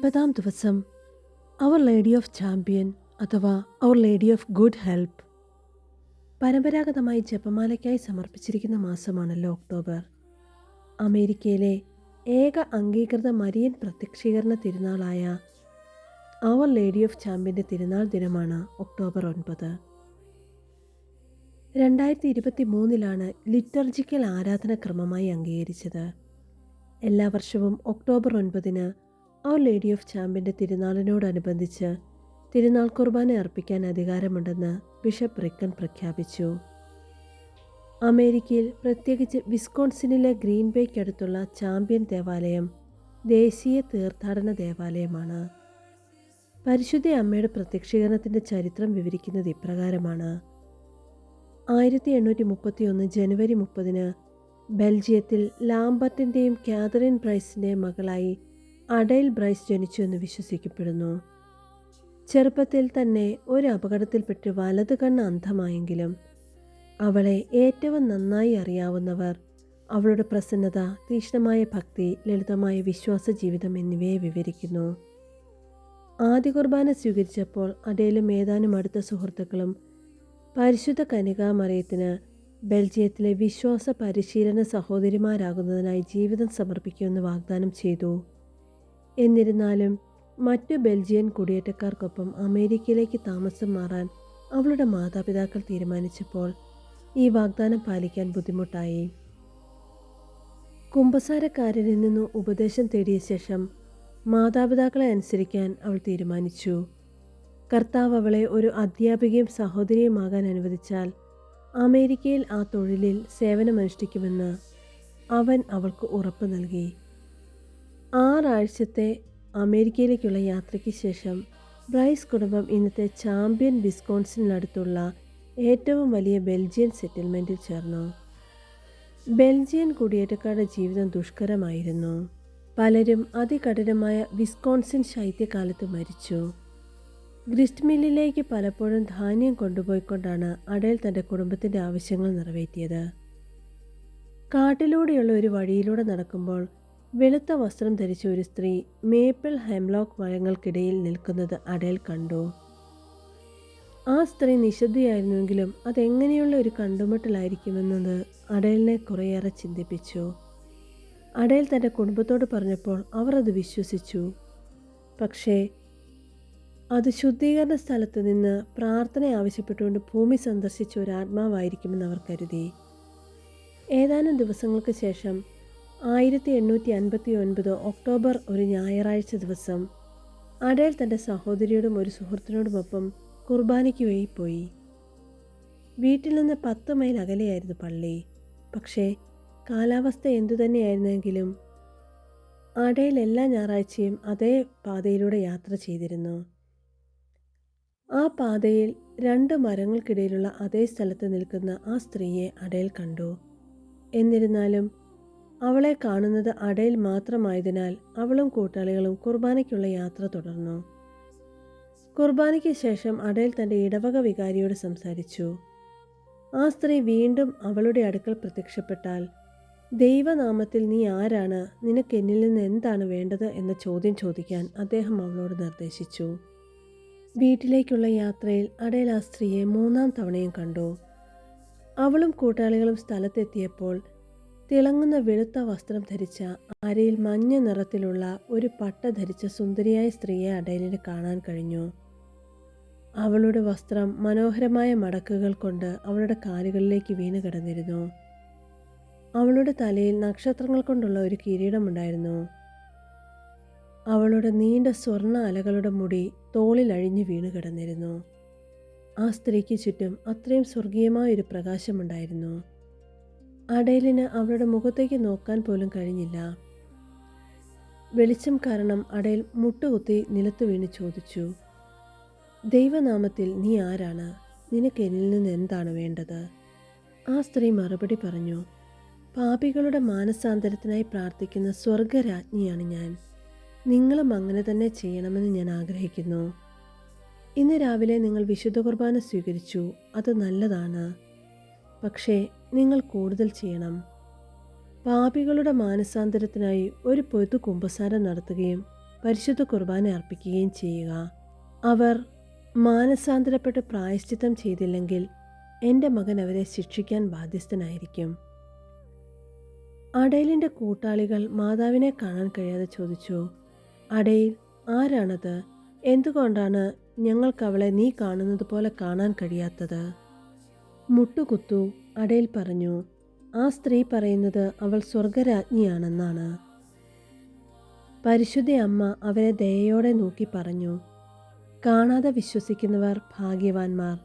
ഒൻപതാം ദിവസം അവർ lady of champion അഥവാ our lady of good help പരമ്പരാഗതമായി ജപമാലയ്ക്കായി സമർപ്പിച്ചിരിക്കുന്ന മാസമാണല്ലോ ഒക്ടോബർ. അമേരിക്കയിലെ ഏക അംഗീകൃത മരിയൻ പ്രത്യക്ഷീകരണ തിരുനാളായ അവർ ലേഡി ഓഫ് ചാമ്പ്യന്റെ തിരുനാൾ ദിനമാണ് ഒക്ടോബർ ഒൻപത്. രണ്ടായിരത്തി ഇരുപത്തി മൂന്നിലാണ് ലിറ്റർജിക്കൽ ആരാധന ക്രമമായി അംഗീകരിച്ചത്. എല്ലാ വർഷവും ഒക്ടോബർ ഒൻപതിന് അവർ ലേഡി ഓഫ് ചാമ്പിന്റെ തിരുനാളിനോടനുബന്ധിച്ച് തിരുനാൾ കുർബാന അർപ്പിക്കാൻ അധികാരമുണ്ടെന്ന് ബിഷപ്പ് റിക്കൻ പ്രഖ്യാപിച്ചു. അമേരിക്കയിൽ പ്രത്യേകിച്ച് വിസ്കോൺസിനിലെ ഗ്രീൻ ബേക്കടുത്തുള്ള ചാമ്പ്യൻ ദേവാലയം ദേശീയ തീർത്ഥാടന ദേവാലയമാണ്. പരിശുദ്ധ അമ്മയുടെ പ്രത്യക്ഷീകരണത്തിന്റെ ചരിത്രം വിവരിക്കുന്നത് ഇപ്രകാരമാണ്. ആയിരത്തി എണ്ണൂറ്റി മുപ്പത്തി ഒന്ന് ജനുവരി മുപ്പതിന് ബെൽജിയത്തിൽ ലാംബർട്ടിന്റെയും കാതറിൻ ബ്രൈസിന്റെയും മകളായി അഡൈൽ ബ്രൈസ് ജനിച്ചു എന്ന് വിശ്വസിക്കപ്പെടുന്നു. ചെറുപ്പത്തിൽ തന്നെ ഒരു അപകടത്തിൽപ്പെട്ട് വലതു കണ്ണ് അന്ധമായെങ്കിലും അവളെ ഏറ്റവും നന്നായി അറിയാവുന്നവർ അവളുടെ പ്രസന്നത തീക്ഷ്ണമായ ഭക്തി ലളിതമായ വിശ്വാസ ജീവിതം എന്നിവയെ വിവരിക്കുന്നു. ആദ്യ കുർബാന സ്വീകരിച്ചപ്പോൾ അടയിലും ഏതാനും അടുത്ത സുഹൃത്തുക്കളും പരിശുദ്ധ കനികാമറിയത്തിന് ബെൽജിയത്തിലെ വിശ്വാസ പരിശീലന സഹോദരിമാരാകുന്നതിനായി ജീവിതം സമർപ്പിക്കുമെന്ന് വാഗ്ദാനം ചെയ്തു. എന്നിരുന്നാലും മറ്റു ബെൽജിയൻ കുടിയേറ്റക്കാർക്കൊപ്പം അമേരിക്കയിലേക്ക് താമസം മാറാൻ അവളുടെ മാതാപിതാക്കൾ തീരുമാനിച്ചപ്പോൾ ഈ വാഗ്ദാനം പാലിക്കാൻ ബുദ്ധിമുട്ടായി. കുമ്പസാരക്കാരനിൽ നിന്ന് ഉപദേശം തേടിയ ശേഷം മാതാപിതാക്കളെ അനുസരിക്കാൻ അവൾ തീരുമാനിച്ചു. കർത്താവ് അവളെ ഒരു അധ്യാപികയും സഹോദരിയുമാകാൻ അനുവദിച്ചാൽ അമേരിക്കയിൽ ആ തൊഴിലിൽ സേവനമനുഷ്ഠിക്കുമെന്ന് അവൻ അവൾക്ക് ഉറപ്പ് നൽകി. ആറാഴ്ചത്തെ അമേരിക്കയിലേക്കുള്ള യാത്രയ്ക്ക് ശേഷം ബ്രൈസ് കുടുംബം ഇന്നത്തെ ചാമ്പ്യൻ വിസ്കോൺസിനടുത്തുള്ള ഏറ്റവും വലിയ ബെൽജിയൻ സെറ്റിൽമെന്റിൽ ചേർന്നു. ബെൽജിയൻ കുടിയേറ്റക്കാരുടെ ജീവിതം ദുഷ്കരമായിരുന്നു. പലരും അതികഠിനമായ വിസ്കോൺസിൻ ശൈത്യകാലത്ത് മരിച്ചു. ഗ്രിസ്റ്റ് മില്ലിലേക്ക് പലപ്പോഴും ധാന്യം കൊണ്ടുപോയിക്കൊണ്ടാണ് അടേൽ തന്റെ കുടുംബത്തിന്റെ ആവശ്യങ്ങൾ നിറവേറ്റിയത്. കാട്ടിലൂടെയുള്ള ഒരു വഴിയിലൂടെ നടക്കുമ്പോൾ വെളുത്ത വസ്ത്രം ധരിച്ച ഒരു സ്ത്രീ മേപ്പിൾ ഹെംലോക്ക് മരങ്ങൾക്കിടയിൽ നിൽക്കുന്നത് അടയിൽ കണ്ടു. ആ സ്ത്രീ നിശബ്ദയായിരുന്നുവെങ്കിലും അതെങ്ങനെയുള്ള ഒരു കണ്ടുമുട്ടലായിരിക്കുമെന്നത് അടയലിനെ കുറേയേറെ ചിന്തിപ്പിച്ചു. അടയൽ തന്റെ കുടുംബത്തോട് പറഞ്ഞപ്പോൾ അവർ അത് വിശ്വസിച്ചു. പക്ഷേ അത് ശുദ്ധീകരണ സ്ഥലത്ത് നിന്ന് പ്രാർത്ഥന ആവശ്യപ്പെട്ടുകൊണ്ട് ഭൂമി സന്ദർശിച്ച ഒരു ആത്മാവായിരിക്കുമെന്ന് അവർ കരുതി. ഏതാനും ദിവസങ്ങൾക്ക് ശേഷം ആയിരത്തി എണ്ണൂറ്റി അൻപത്തി ഒൻപത് ഒക്ടോബർ ഒരു ഞായറാഴ്ച ദിവസം. അടേൽ തന്റെ സഹോദരിയോടും ഒരു സുഹൃത്തിനോടുമൊപ്പം കുർബാനയ്ക്ക് വഴി പോയി വീട്ടിൽ നിന്ന് പത്ത് മൈൽ അകലെയായിരുന്നു പള്ളി. പക്ഷേ കാലാവസ്ഥ എന്തുതന്നെയായിരുന്നെങ്കിലും അടയിൽ എല്ലാ ഞായറാഴ്ചയും അതേ പാതയിലൂടെ യാത്ര ചെയ്തിരുന്നു. ആ പാതയിൽ രണ്ട് മരങ്ങൾക്കിടയിലുള്ള അതേ സ്ഥലത്ത് നിൽക്കുന്ന ആ സ്ത്രീയെ അടയിൽ കണ്ടു. എന്നിരുന്നാലും അവളെ കാണുന്നത് അടയിൽ മാത്രമായതിനാൽ അവളും കൂട്ടാളികളും കുർബാനയ്ക്കുള്ള യാത്ര തുടർന്നു. കുർബാനയ്ക്ക് ശേഷം അടയിൽ തന്റെ ഇടവക വികാരിയോട് സംസാരിച്ചു. ആ സ്ത്രീ വീണ്ടും അവളുടെ അടുക്കൽ പ്രത്യക്ഷപ്പെട്ടാൽ ദൈവനാമത്തിൽ നീ ആരാണ്? നിനക്ക് എന്നിൽ നിന്ന് എന്താണ് വേണ്ടത്? എന്ന ചോദ്യം ചോദിക്കാൻ അദ്ദേഹം അവളോട് നിർദ്ദേശിച്ചു. വീട്ടിലേക്കുള്ള യാത്രയിൽ അടയിൽ ആ സ്ത്രീയെ മൂന്നാം തവണയും കണ്ടു. അവളും കൂട്ടാളികളും സ്ഥലത്തെത്തിയപ്പോൾ തിളങ്ങുന്ന വെളുത്ത വസ്ത്രം ധരിച്ച അരയിൽ മഞ്ഞ നിറത്തിലുള്ള ഒരു പട്ട ധരിച്ച സുന്ദരിയായ സ്ത്രീയെ അടയലിന് കാണാൻ കഴിഞ്ഞു. അവളുടെ വസ്ത്രം മനോഹരമായ മടക്കുകൾ കൊണ്ട് അവളുടെ കാലുകളിലേക്ക് വീണ് കിടന്നിരുന്നു. അവളുടെ തലയിൽ നക്ഷത്രങ്ങൾ കൊണ്ടുള്ള ഒരു കിരീടമുണ്ടായിരുന്നു. അവളുടെ നീണ്ട സ്വർണ അലകളുടെ മുടി തോളിൽ അഴിഞ്ഞു വീണു കിടന്നിരുന്നു. ആ സ്ത്രീക്ക് ചുറ്റും അത്രയും സ്വർഗീയമായ ഒരു പ്രകാശമുണ്ടായിരുന്നു. അടയിലിന് അവളുടെ മുഖത്തേക്ക് നോക്കാൻ പോലും കഴിഞ്ഞില്ല. വെളിച്ചം കാരണം അടയിൽ മുട്ടുകുത്തി നിലത്ത് വീണ് ചോദിച്ചു ദൈവനാമത്തിൽ നീ ആരാണ്? നിനക്ക് എന്നിൽ നിന്ന് എന്താണ് വേണ്ടത്? ആ സ്ത്രീ മറുപടി പറഞ്ഞു പാപികളുടെ മാനസാന്തരത്തിനായി പ്രാർത്ഥിക്കുന്ന സ്വർഗരാജ്ഞിയാണ് ഞാൻ. നിങ്ങളും അങ്ങനെ തന്നെ ചെയ്യണമെന്ന് ഞാൻ ആഗ്രഹിക്കുന്നു. ഇന്ന് രാവിലെ നിങ്ങൾ വിശുദ്ധ കുർബാന സ്വീകരിച്ചു. അത് നല്ലതാണ്. പക്ഷേ നിങ്ങൾ കൂടുതൽ ചെയ്യണം. പാപികളുടെ മാനസാന്തരത്തിനായി ഒരു പൊതു കുംഭസാരം നടത്തുകയും പരിശുദ്ധ കുർബാന അർപ്പിക്കുകയും ചെയ്യുക. അവർ മാനസാന്തരപ്പെട്ട് പ്രായശ്ചിത്തം ചെയ്തില്ലെങ്കിൽ എന്റെ മകൻ അവരെ ശിക്ഷിക്കാൻ ബാധ്യസ്ഥനായിരിക്കും. അടയിലിന്റെ കൂട്ടാളികൾ മാതാവിനെ കാണാൻ കഴിയാതെ ചോദിച്ചു അടയിൽ ആരാണത്? എന്തുകൊണ്ടാണ് ഞങ്ങൾക്ക് അവളെ നീ കാണുന്നത് പോലെ കാണാൻ കഴിയാത്തത്? മുട്ടുകുത്തു അടയിൽ പറഞ്ഞു ആ സ്ത്രീ പറയുന്നത് അവൾ സ്വർഗരാജ്ഞിയാണെന്നാണ്. പരിശുദ്ധ അമ്മ അവരെ ദയയോടെ നോക്കി പറഞ്ഞു കാണാതെ വിശ്വസിക്കുന്നവർ ഭാഗ്യവാന്മാർ.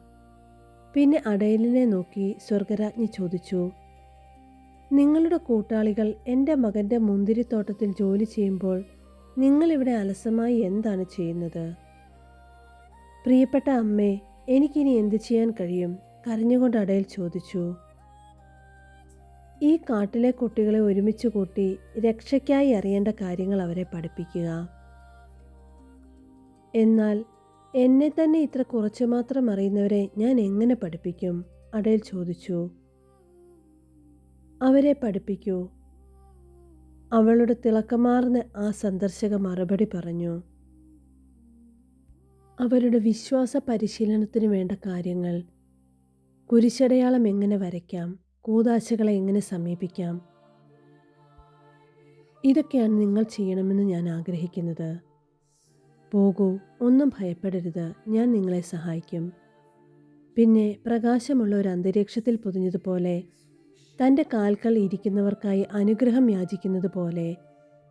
പിന്നെ അടയലിനെ നോക്കി സ്വർഗരാജ്ഞി ചോദിച്ചു നിങ്ങളുടെ കൂട്ടാളികൾ എന്റെ മകന്റെ മുന്തിരിത്തോട്ടത്തിൽ ജോലി ചെയ്യുമ്പോൾ നിങ്ങളിവിടെ അലസമായി എന്താണ് ചെയ്യുന്നത്? പ്രിയപ്പെട്ട അമ്മേ എനിക്കിനി എന്ത് ചെയ്യാൻ കഴിയും? കരഞ്ഞുകൊണ്ട് അടയിൽ ചോദിച്ചു ഈ കാട്ടിലെ കുട്ടികളെ ഒരുമിച്ച് കൂട്ടി രക്ഷയ്ക്കായി അറിയേണ്ട കാര്യങ്ങൾ അവരെ പഠിപ്പിക്കുക. എന്നാൽ എന്നെ തന്നെ ഇത്ര കുറച്ച് മാത്രം അറിയുന്നവരെ ഞാൻ എങ്ങനെ പഠിപ്പിക്കും? അടയിൽ ചോദിച്ചു. അവരെ പഠിപ്പിക്കൂ. അവളുടെ തിളക്കമാർന്ന് ആ സന്ദർശക മറുപടി പറഞ്ഞു അവരുടെ വിശ്വാസ പരിശീലനത്തിന് വേണ്ട കാര്യങ്ങൾ കുരിശടയാളം എങ്ങനെ വരയ്ക്കാം? കൂതാശകളെ എങ്ങനെ സമീപിക്കാം? ഇതൊക്കെയാണ് നിങ്ങൾ ചെയ്യണമെന്ന് ഞാൻ ആഗ്രഹിക്കുന്നത്. പോകൂ ഒന്നും ഭയപ്പെടരുത്. ഞാൻ നിങ്ങളെ സഹായിക്കും. പിന്നെ പ്രകാശമുള്ള ഒരു അന്തരീക്ഷത്തിൽ പൊതിഞ്ഞതുപോലെ തന്റെ കാൽക്കൾ ഇരിക്കുന്നവർക്കായി അനുഗ്രഹം യാചിക്കുന്നത് പോലെ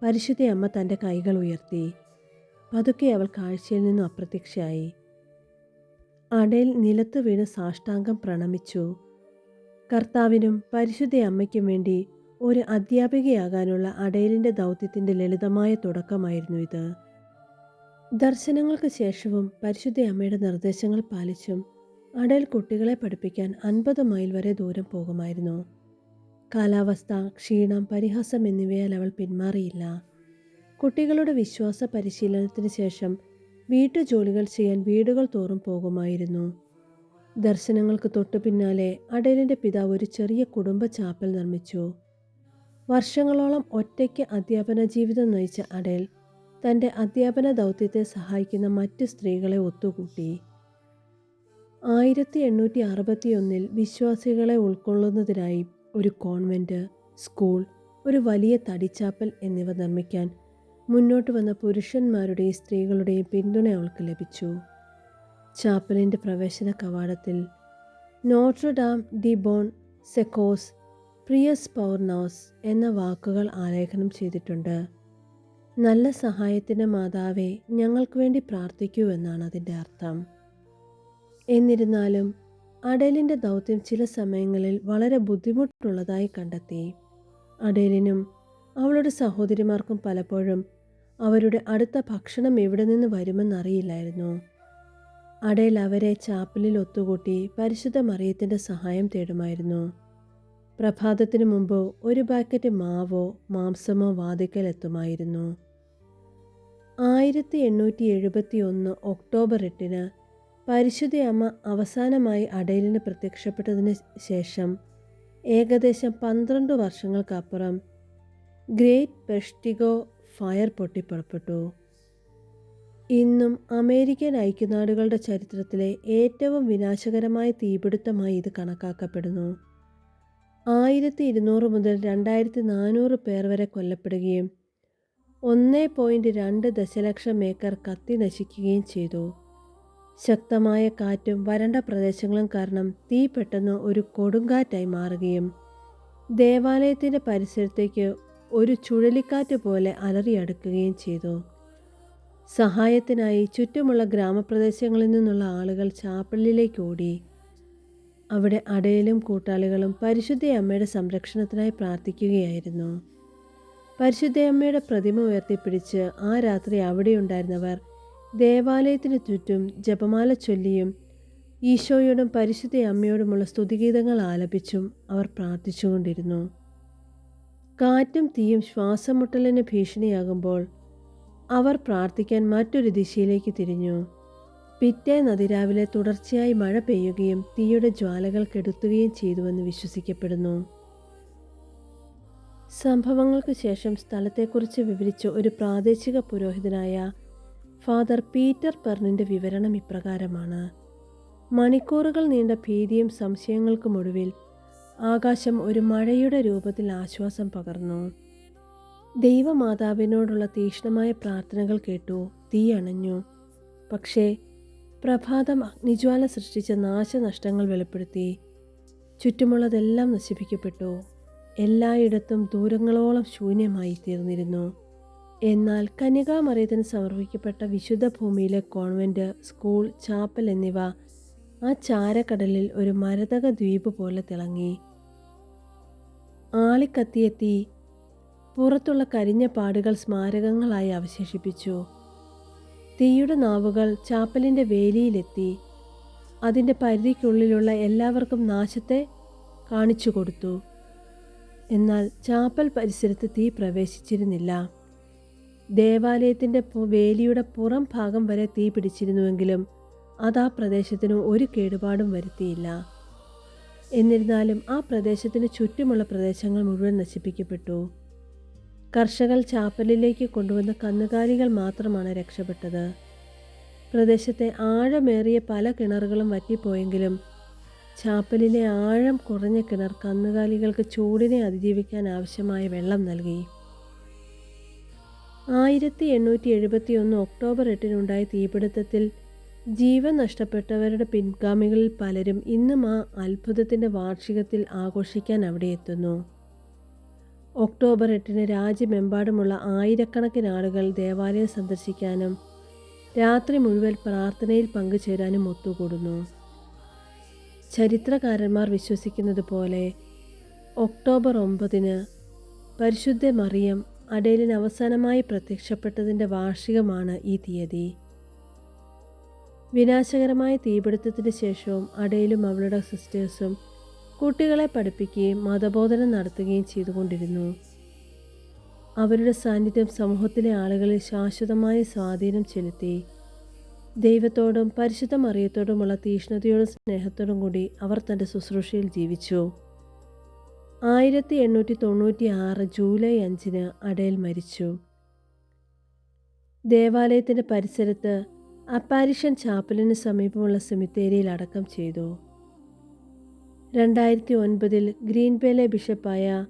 പരിശുദ്ധ അമ്മ തന്റെ കൈകൾ ഉയർത്തി. പതുക്കെ അവൾ കാഴ്ചയിൽ നിന്നും അപ്രത്യക്ഷയായി. അടയിൽ നിലത്തു വീണ് സാഷ്ടാംഗം പ്രണമിച്ചു. കർത്താവിനും പരിശുദ്ധ അമ്മയ്ക്കും വേണ്ടി ഒരു അധ്യാപികയാകാനുള്ള അടയലിന്റെ ദൗത്യത്തിന്റെ ലളിതമായ തുടക്കമായിരുന്നു ഇത്. ദർശനങ്ങൾക്ക് ശേഷവും പരിശുദ്ധ അമ്മയുടെ നിർദ്ദേശങ്ങൾ പാലിച്ചും അടയൽ കുട്ടികളെ പഠിപ്പിക്കാൻ അൻപത് മൈൽ വരെ ദൂരം പോകുമായിരുന്നു. കാലാവസ്ഥ ക്ഷീണം പരിഹാസം എന്നിവയാൽ അവൾ പിന്മാറിയില്ല. കുട്ടികളുടെ വിശ്വാസ പരിശീലനത്തിന് ശേഷം വീട്ടുജോലികൾ ചെയ്യാൻ വീടുകൾ തോറും പോകുമായിരുന്നു. ദർശനങ്ങൾക്ക് തൊട്ടു പിന്നാലെ അടേലിന്റെ പിതാവ് ഒരു ചെറിയ കുടുംബ ചാപ്പൽ നിർമ്മിച്ചു. വർഷങ്ങളോളം ഒറ്റയ്ക്ക് അധ്യാപന ജീവിതം നയിച്ച അടേൽ തന്റെ അധ്യാപന ദൗത്യത്തെ സഹായിക്കുന്ന മറ്റ് സ്ത്രീകളെ ഒത്തുകൂട്ടി. ആയിരത്തി എണ്ണൂറ്റി അറുപത്തിയൊന്നിൽ വിശ്വാസികളെ ഉൾക്കൊള്ളുന്നതിനായി ഒരു കോൺവെന്റ് സ്കൂൾ ഒരു വലിയ തടിച്ചാപ്പൽ എന്നിവ നിർമ്മിക്കാൻ മുന്നോട്ട് വന്ന പുരുഷന്മാരുടെയും സ്ത്രീകളുടെയും പിന്തുണ അവൾക്ക് ലഭിച്ചു. ചാപ്പലിന്റെ പ്രവേശന കവാടത്തിൽ Notre Dame de Bon Secours Priya's പൗർനോസ് എന്ന വാക്കുകൾ ആലേഖനം ചെയ്തിട്ടുണ്ട്. നല്ല സഹായത്തിന്റെ മാതാവെ ഞങ്ങൾക്ക് വേണ്ടി പ്രാർത്ഥിക്കൂ എന്നാണ് അതിന്റെ അർത്ഥം. എന്നിരുന്നാലും അഡേലിന്റെ ദൗത്യം ചില സമയങ്ങളിൽ വളരെ ബുദ്ധിമുട്ടുള്ളതായി കണ്ടെത്തി. അഡേലിനും അവളുടെ സഹോദരിമാർക്കും പലപ്പോഴും അവരുടെ അടുത്ത ഭക്ഷണം എവിടെ നിന്ന് വരുമെന്നറിയില്ലായിരുന്നു. അടയിൽ അവരെ ചാപ്പലിൽ ഒത്തുകൂട്ടി പരിശുദ്ധ മറിയത്തിന്റെ സഹായം തേടുമായിരുന്നു. പ്രഭാതത്തിന് മുമ്പ് ഒരു പാക്കറ്റ് മാവോ മാംസമോ വാതിക്കൽ എത്തുമായിരുന്നു. ആയിരത്തി എണ്ണൂറ്റി എഴുപത്തി ഒന്ന് ഒക്ടോബർ എട്ടിന് പരിശുദ്ധ അമ്മ അവസാനമായി അടയിലിന് പ്രത്യക്ഷപ്പെട്ടതിന് ശേഷം ഏകദേശം പന്ത്രണ്ട് വർഷങ്ങൾക്കപ്പുറം ഗ്രേറ്റ് പെഷ്ടിഗോ ഫയർ പൊട്ടിപ്പുറപ്പെട്ടു. ഇന്നും അമേരിക്കൻ ഐക്യനാടുകളുടെ ചരിത്രത്തിലെ ഏറ്റവും വിനാശകരമായ തീപിടുത്തമായി ഇത് കണക്കാക്കപ്പെടുന്നു. ആയിരത്തി ഇരുന്നൂറ് മുതൽ രണ്ടായിരത്തി നാനൂറ് പേർ വരെ കൊല്ലപ്പെടുകയും ഒന്ന് പോയിന്റ് രണ്ട് ദശലക്ഷം ഏക്കർ കത്തി നശിക്കുകയും ചെയ്തു. ശക്തമായ കാറ്റും വരണ്ട പ്രദേശങ്ങളും കാരണം തീ പെട്ടെന്ന് ഒരു കൊടുങ്കാറ്റായി മാറുകയും ദേവാലയത്തിന്റെ പരിസരത്തേക്ക് ഒരു ചുഴലിക്കാറ്റ് പോലെ അലറിയടുക്കുകയും ചെയ്തു. സഹായത്തിനായി ചുറ്റുമുള്ള ഗ്രാമപ്രദേശങ്ങളിൽ നിന്നുള്ള ആളുകൾ ചാപ്പള്ളിയിലേക്ക് ഓടി. അവിടെ അടയിലും കൂട്ടാളികളും പരിശുദ്ധ അമ്മയുടെ സംരക്ഷണത്തിനായി പ്രാർത്ഥിക്കുകയായിരുന്നു. പരിശുദ്ധയമ്മയുടെ പ്രതിമ ഉയർത്തിപ്പിടിച്ച് ആ രാത്രി അവിടെയുണ്ടായിരുന്നവർ ദേവാലയത്തിന് ചുറ്റും ജപമാല ചൊല്ലിയും ഈശോയോടും പരിശുദ്ധ അമ്മയോടുമുള്ള സ്തുതിഗീതങ്ങൾ ആലപിച്ചും അവർ പ്രാർത്ഥിച്ചുകൊണ്ടിരുന്നു. കാറ്റും തീയും ശ്വാസം മുട്ടലിന് ഭീഷണിയാകുമ്പോൾ അവർ പ്രാർത്ഥിക്കാൻ മറ്റൊരു ദിശയിലേക്ക് തിരിഞ്ഞു. പിറ്റേ നദിരാവിലെ തുടർച്ചയായി മഴ പെയ്യുകയും തീയുടെ ജ്വാലകൾ കെടുത്തുകയും ചെയ്തുവെന്ന് വിശ്വസിക്കപ്പെടുന്നു. സംഭവങ്ങൾക്ക് ശേഷം സ്ഥലത്തെക്കുറിച്ച് വിവരിച്ച ഒരു പ്രാദേശിക പുരോഹിതനായ ഫാദർ പീറ്റർ പെർണിന്റെ വിവരണം ഇപ്രകാരമാണ്. മണിക്കൂറുകൾ നീണ്ട ഭീതിയും സംശയങ്ങൾക്കുമൊടുവിൽ ആകാശം ഒരു മഴയുടെ രൂപത്തിൽ ആശ്വാസം പകർന്നു. ദൈവമാതാവിനോടുള്ള തീക്ഷ്ണമായ പ്രാർത്ഥനകൾ കേട്ടു. തീ അണഞ്ഞു. പക്ഷേ പ്രഭാതം അഗ്നിജ്വാല സൃഷ്ടിച്ച നാശനഷ്ടങ്ങൾ വെളിപ്പെടുത്തി. ചുറ്റുമുള്ളതെല്ലാം നശിപ്പിക്കപ്പെട്ടു. എല്ലായിടത്തും ദൂരങ്ങളോളം ശൂന്യമായി തീർന്നിരുന്നു. എന്നാൽ കന്യകാമറിയത്തിന് സമർപ്പിക്കപ്പെട്ട വിശുദ്ധ ഭൂമിയിലെ കോൺവെന്റ് സ്കൂൾ ചാപ്പൽ എന്നിവ ആ ചാരക്കടലിൽ ഒരു മരതക ദ്വീപ് പോലെ തിളങ്ങി. ആളിക്കത്തിയെത്തി പുറത്തുള്ള കരിഞ്ഞ പാടുകൾ സ്മാരകങ്ങളായി അവശേഷിപ്പിച്ചു. തീയുടെ നാവുകൾ ചാപ്പലിന്റെ വേലിയിലെത്തി. അതിന്റെ പരിധിക്കുള്ളിലുള്ള എല്ലാവർക്കും നാശത്തെ കാണിച്ചു കൊടുത്തു. എന്നാൽ ചാപ്പൽ പരിസരത്ത് തീ പ്രവേശിച്ചിരുന്നില്ല. ദേവാലയത്തിന്റെ വേലിയുടെ പുറം ഭാഗം വരെ തീ പിടിച്ചിരുന്നുവെങ്കിലും അത് ആ പ്രദേശത്തിന് ഒരു കേടുപാടും വരുത്തിയില്ല. എന്നിരുന്നാലും ആ പ്രദേശത്തിന് ചുറ്റുമുള്ള പ്രദേശങ്ങൾ മുഴുവൻ നശിപ്പിക്കപ്പെട്ടു. കർഷകർ ചാപ്പലിലേക്ക് കൊണ്ടുവന്ന കന്നുകാലികൾ മാത്രമാണ് രക്ഷപ്പെട്ടത്. പ്രദേശത്തെ ആഴമേറിയ പല കിണറുകളും വറ്റിപ്പോയെങ്കിലും ചാപ്പലിലെ ആഴം കുറഞ്ഞ കിണർ കന്നുകാലികൾക്ക് ചൂടിനെ അതിജീവിക്കാൻ ആവശ്യമായ വെള്ളം നൽകി. ആയിരത്തി എണ്ണൂറ്റി എഴുപത്തി ഒന്ന് ഒക്ടോബർ എട്ടിനുണ്ടായ തീപിടുത്തത്തിൽ ജീവൻ നഷ്ടപ്പെട്ടവരുടെ പിൻഗാമികളിൽ പലരും ഇന്നും ആ അത്ഭുതത്തിന്റെ വാർഷികത്തിൽ ആഘോഷിക്കാൻ അവിടെ എത്തുന്നു. ഒക്ടോബർ എട്ടിന് രാജ്യമെമ്പാടുമുള്ള ആയിരക്കണക്കിന് ആളുകൾ ദേവാലയം സന്ദർശിക്കാനും രാത്രി മുഴുവൻ പ്രാർത്ഥനയിൽ പങ്കുചേരാനും ഒത്തുകൂടുന്നു. ചരിത്രകാരന്മാർ വിശ്വസിക്കുന്നത് പോലെ ഒക്ടോബർ ഒമ്പതിന് പരിശുദ്ധ മറിയം അടേലിന് അവസാനമായി പ്രത്യക്ഷപ്പെട്ടതിന്റെ വാർഷികമാണ് ഈ തീയതി. വിനാശകരമായ തീപിടുത്തത്തിന് ശേഷവും അടയിലും അവളുടെ സിസ്റ്റേഴ്സും കുട്ടികളെ പഠിപ്പിക്കുകയും മതബോധനം നടത്തുകയും ചെയ്തുകൊണ്ടിരുന്നു. അവരുടെ സാന്നിധ്യം സമൂഹത്തിലെ ആളുകളിൽ ശാശ്വതമായ സ്വാധീനം ചെലുത്തി. ദൈവത്തോടും പരിശുദ്ധ മറിയത്തോടുമുള്ള തീഷ്ണതയോടും സ്നേഹത്തോടും കൂടി അവർ തന്റെ ശുശ്രൂഷയിൽ ജീവിച്ചു. ആയിരത്തി എണ്ണൂറ്റി തൊണ്ണൂറ്റി ആറ് ജൂലൈ അഞ്ചിന് അടയിൽ മരിച്ചു. ദേവാലയത്തിന്റെ പരിസരത്ത് അപ്പാരിഷൻ ചാപ്പലിന് സമീപമുള്ള സെമിത്തേരിയിൽ അടക്കം ചെയ്തു. രണ്ടായിരത്തി ഒൻപതിൽ ഗ്രീൻബേലെ ബിഷപ്പായ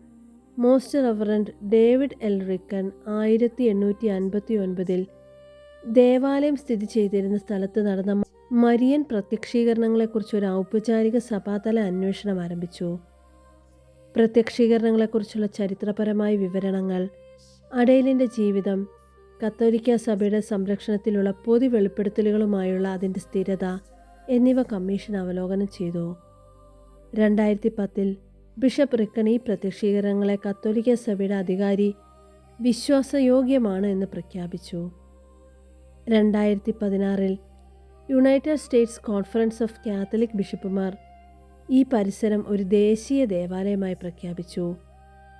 most reverend David L. Ricken ആയിരത്തി എണ്ണൂറ്റി അൻപത്തി ഒൻപതിൽ ദേവാലയം സ്ഥിതി ചെയ്തിരുന്ന സ്ഥലത്ത് നടന്ന മരിയൻ പ്രത്യക്ഷീകരണങ്ങളെക്കുറിച്ച് ഒരു ഔപചാരിക സഭാതല അന്വേഷണം ആരംഭിച്ചു. പ്രത്യക്ഷീകരണങ്ങളെക്കുറിച്ചുള്ള ചരിത്രപരമായ വിവരണങ്ങൾ അടയിലിന്റെ ജീവിതം കത്തോലിക്ക സഭയുടെ സംരക്ഷണത്തിലുള്ള പൊതു വെളിപ്പെടുത്തലുകളുമായുള്ള അതിന്റെ സ്ഥിരത എന്നിവ കമ്മീഷൻ അവലോകനം ചെയ്തു. രണ്ടായിരത്തി പത്തിൽ ബിഷപ്പ് റിക്കൺ ഈ പ്രത്യക്ഷീകരണങ്ങളെ കത്തോലിക്ക സഭയുടെ അധികാരി വിശ്വാസയോഗ്യമാണ് എന്ന് പ്രഖ്യാപിച്ചു. രണ്ടായിരത്തി പതിനാറിൽ United States conference of Catholic ബിഷപ്പുമാർ ഈ പരിസരം ഒരു ദേശീയ ദേവാലയമായി പ്രഖ്യാപിച്ചു.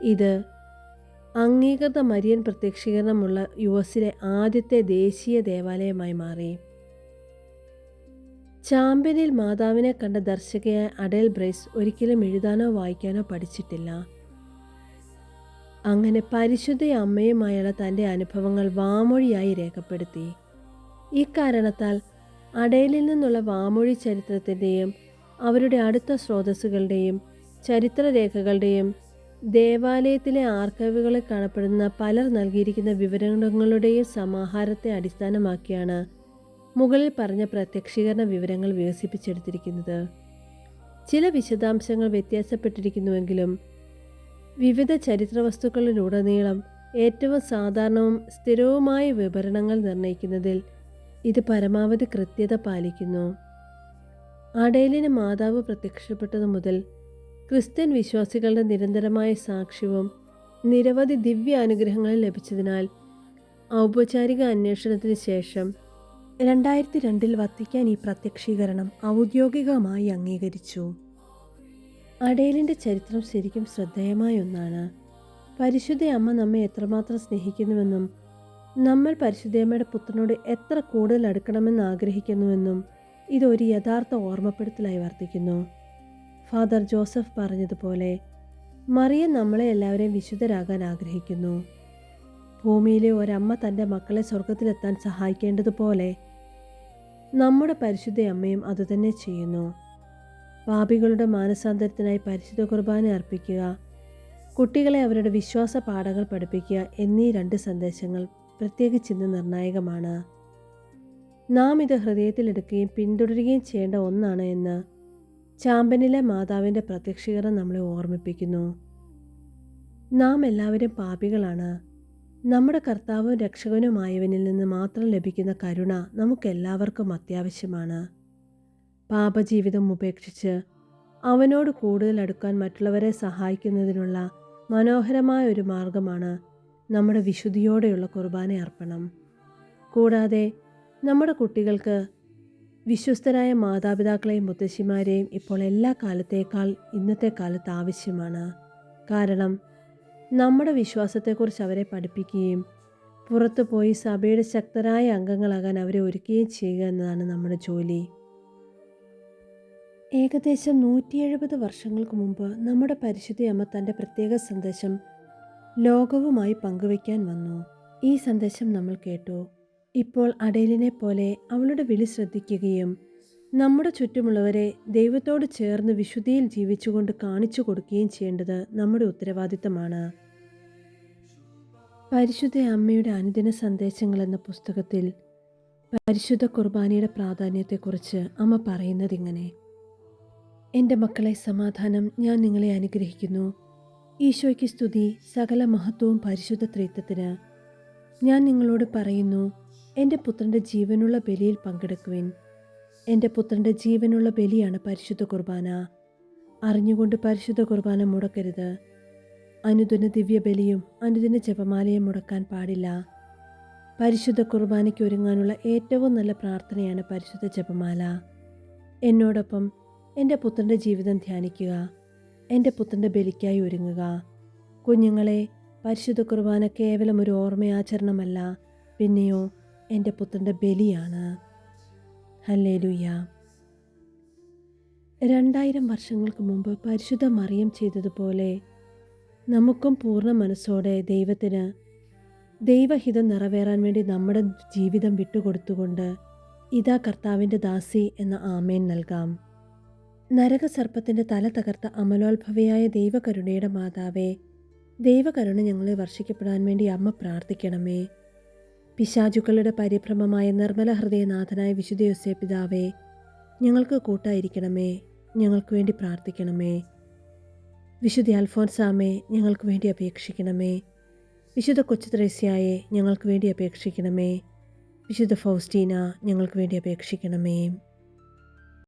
ഇത് അംഗീകൃത മരിയൻ പ്രത്യക്ഷീകരണമുള്ള യു എസിലെ ആദ്യത്തെ ദേശീയ ദേവാലയമായി മാറി. ചാമ്പ്യനിൽ മാതാവിനെ കണ്ട ദർശകയായ അഡേൽ ബ്രൈസ് ഒരിക്കലും എഴുതാനോ വായിക്കാനോ പഠിച്ചിട്ടില്ല. അങ്ങനെ പരിശുദ്ധ അമ്മയുമായുള്ള തന്റെ അനുഭവങ്ങൾ വാമൊഴിയായി രേഖപ്പെടുത്തി. ഇക്കാരണത്താൽ അടയിലിൽ നിന്നുള്ള വാമൊഴി ചരിത്രത്തിന്റെയും അവരുടെ അടുത്ത സ്രോതസ്സുകളുടെയും ചരിത്രരേഖകളുടെയും ദേവാലയത്തിലെ ആർക്കൈവുകളിൽ കാണപ്പെടുന്ന പലർ നൽകിയിരിക്കുന്ന വിവരങ്ങളുടെയും സമാഹാരത്തെ അടിസ്ഥാനമാക്കിയാണ് മുകളിൽ പറഞ്ഞ പ്രത്യക്ഷീകരണ വിവരങ്ങൾ വികസിപ്പിച്ചെടുത്തിരിക്കുന്നത്. ചില വിശദാംശങ്ങൾ വ്യത്യാസപ്പെട്ടിരിക്കുന്നുവെങ്കിലും വിവിധ ചരിത്ര വസ്തുക്കളിലുടനീളം ഏറ്റവും സാധാരണവും സ്ഥിരവുമായ വിവരണങ്ങൾ നിർണയിക്കുന്നതിൽ ഇത് പരമാവധി കൃത്യത പാലിക്കുന്നു. അടേലിന് മാതാവ് പ്രത്യക്ഷപ്പെട്ടതു മുതൽ ക്രിസ്ത്യൻ വിശ്വാസികളുടെ നിരന്തരമായ സാക്ഷ്യവും നിരവധി ദിവ്യ അനുഗ്രഹങ്ങളും ലഭിച്ചതിനാൽ ഔപചാരിക അന്വേഷണത്തിന് ശേഷം രണ്ടായിരത്തി രണ്ടിൽ വത്തിക്കാൻ ഈ പ്രത്യക്ഷീകരണം ഔദ്യോഗികമായി അംഗീകരിച്ചു. അടേലിന്റെ ചരിത്രം ശരിക്കും ശ്രദ്ധേയമായ ഒന്നാണ്. പരിശുദ്ധ അമ്മ നമ്മെ എത്രമാത്രം സ്നേഹിക്കുന്നുവെന്നും നമ്മൾ പരിശുദ്ധയമ്മയുടെ പുത്രനോട് എത്ര കൂടുതൽ അടുക്കണമെന്ന് ആഗ്രഹിക്കുന്നുവെന്നും ഇതൊരു യഥാർത്ഥ ഓർമ്മപ്പെടുത്തലായി വർത്തിക്കുന്നു. ഫാദർ ജോസഫ് പറഞ്ഞതുപോലെ മറിയ നമ്മളെ എല്ലാവരെയും വിശുദ്ധരാകാൻ ആഗ്രഹിക്കുന്നു. ഭൂമിയിലെ ഒരമ്മ തന്റെ മക്കളെ സ്വർഗത്തിലെത്താൻ സഹായിക്കേണ്ടതുപോലെ നമ്മുടെ പരിശുദ്ധ അമ്മയും അതുതന്നെ ചെയ്യുന്നു. പാപികളുടെ മാനസാന്തരത്തിനായി പരിശുദ്ധ കുർബാന അർപ്പിക്കുക കുട്ടികളെ അവരുടെ വിശ്വാസ പാഠങ്ങൾ പഠിപ്പിക്കുക എന്നീ രണ്ട് സന്ദേശങ്ങൾ പ്രത്യേകിച്ച് ഇന്ന് നിർണായകമാണ്. നാം ഇത് ഹൃദയത്തിലെടുക്കുകയും പിന്തുടരുകയും ചെയ്യേണ്ട ഒന്നാണ് എന്ന് ചാമ്പനിലെ മാതാവിന്റെ പ്രത്യക്ഷീകരണം നമ്മളെ ഓർമ്മിപ്പിക്കുന്നു. നാം എല്ലാവരും പാപികളാണ്. നമ്മുടെ കർത്താവും രക്ഷകനുമായവനിൽ നിന്ന് മാത്രം ലഭിക്കുന്ന കരുണ നമുക്കെല്ലാവർക്കും അത്യാവശ്യമാണ്. പാപജീവിതം ഉപേക്ഷിച്ച് അവനോട് കൂടുതൽ അടുക്കാൻ മറ്റുള്ളവരെ സഹായിക്കുന്നതിനുള്ള മനോഹരമായ ഒരു മാർഗമാണ് നമ്മുടെ വിശുദ്ധിയോടെയുള്ള കുർബാന അർപ്പണം. കൂടാതെ നമ്മുടെ കുട്ടികൾക്ക് വിശ്വസ്തരായ മാതാപിതാക്കളെയും മുത്തശ്ശിമാരെയും ഇപ്പോൾ എല്ലാ കാലത്തേക്കാൾ ഇന്നത്തെ കാലത്ത് ആവശ്യമാണ്. കാരണം നമ്മുടെ വിശ്വാസത്തെക്കുറിച്ച് അവരെ പഠിപ്പിക്കുകയും പുറത്തു പോയി സഭയുടെ ശക്തരായ അംഗങ്ങളാകാൻ അവരെ ഒരുക്കുകയും ചെയ്യുക എന്നതാണ് നമ്മുടെ ജോലി. ഏകദേശം നൂറ്റി എഴുപത് വർഷങ്ങൾക്ക് മുമ്പ് നമ്മുടെ പരിശുദ്ധയമ്മ തന്റെ പ്രത്യേക സന്ദേശം ലോകവുമായി പങ്കുവയ്ക്കാൻ വന്നു. ഈ സന്ദേശം നമ്മൾ കേട്ടു. ഇപ്പോൾ അടേലിനെ പോലെ അവളുടെ വിളി ശ്രദ്ധിക്കുകയും നമ്മുടെ ചുറ്റുമുള്ളവരെ ദൈവത്തോട് ചേർന്ന് വിശുദ്ധിയിൽ ജീവിച്ചുകൊണ്ട് കാണിച്ചു കൊടുക്കുകയും ചെയ്യേണ്ടത് നമ്മുടെ ഉത്തരവാദിത്തമാണ്. പരിശുദ്ധ അമ്മയുടെ അനുദിന സന്ദേശങ്ങൾ എന്ന പുസ്തകത്തിൽ പരിശുദ്ധ കുർബാനയുടെ പ്രാധാന്യത്തെക്കുറിച്ച് അമ്മ പറയുന്നതിങ്ങനെ. എന്റെ മക്കളെ സമാധാനം ഞാൻ നിങ്ങളെ അനുഗ്രഹിക്കുന്നു. ഈശോയ്ക്ക് സ്തുതി സകല മഹത്വവും പരിശുദ്ധ ത്രിത്വത്തിന്. ഞാൻ നിങ്ങളോട് പറയുന്നു എന്റെ പുത്രന്റെ ജീവനുള്ള ബലിയിൽ പങ്കെടുക്കുവിൻ. എന്റെ പുത്രന്റെ ജീവനുള്ള ബലിയാണ് പരിശുദ്ധ കുർബാന. അറിഞ്ഞുകൊണ്ട് പരിശുദ്ധ കുർബാന മുടക്കരുത്. അനുദിന ദിവ്യബലിയും അനുദിന ജപമാലയും മുടക്കാൻ പാടില്ല. പരിശുദ്ധ കുർബാനയ്ക്ക് ഒരുങ്ങാനുള്ള ഏറ്റവും നല്ല പ്രാർത്ഥനയാണ് പരിശുദ്ധ ജപമാല. എന്നോടൊപ്പം എന്റെ പുത്രന്റെ ജീവിതം ധ്യാനിക്കുക. എന്റെ പുത്രന്റെ ബലിക്കായി ഒരുങ്ങുക. കുഞ്ഞുങ്ങളെ പരിശുദ്ധ കുർബാന കേവലം ഒരു ഓർമ്മയാചരണമല്ല. പിന്നെയോ എന്റെ പുത്രന്റെ ബലിയാണ്. ഹല്ലേലൂയ. രണ്ടായിരം വർഷങ്ങൾക്ക് മുമ്പ് പരിശുദ്ധ മറിയം ചെയ്തതുപോലെ നമുക്കും പൂർണ മനസ്സോടെ ദൈവത്തിന് ദൈവഹിതം നിറവേറാൻ വേണ്ടി നമ്മുടെ ജീവിതം വിട്ടുകൊടുത്തുകൊണ്ട് ഇതാ കർത്താവിന്റെ ദാസി എന്ന ആമേൻ നൽകാം. നരകസർപ്പത്തിന്റെ തല തകർത്ത അമലോത്ഭവയായ ദൈവകരുണയുടെ മാതാവേ ദൈവകരുണ ഞങ്ങളെ വർഷിക്കപ്പെടാൻ വേണ്ടി അമ്മ പ്രാർത്ഥിക്കണമേ. പിശാചുക്കളുടെ പരിഭ്രമമായ നിർമ്മല ഹൃദയനാഥനായ വിശുദ്ധ യോസേ പിതാവേ ഞങ്ങൾക്ക് കൂട്ടായിരിക്കണമേ ഞങ്ങൾക്ക് വേണ്ടി പ്രാർത്ഥിക്കണമേ. വിശുദ്ധ അൽഫോൻസാമേ ഞങ്ങൾക്ക് വേണ്ടി അപേക്ഷിക്കണമേ. വിശുദ്ധ കൊച്ചു ത്രേസ്യായെ ഞങ്ങൾക്ക് വേണ്ടി അപേക്ഷിക്കണമേ. വിശുദ്ധ ഫൗസ്റ്റീന ഞങ്ങൾക്ക് വേണ്ടി അപേക്ഷിക്കണമേ.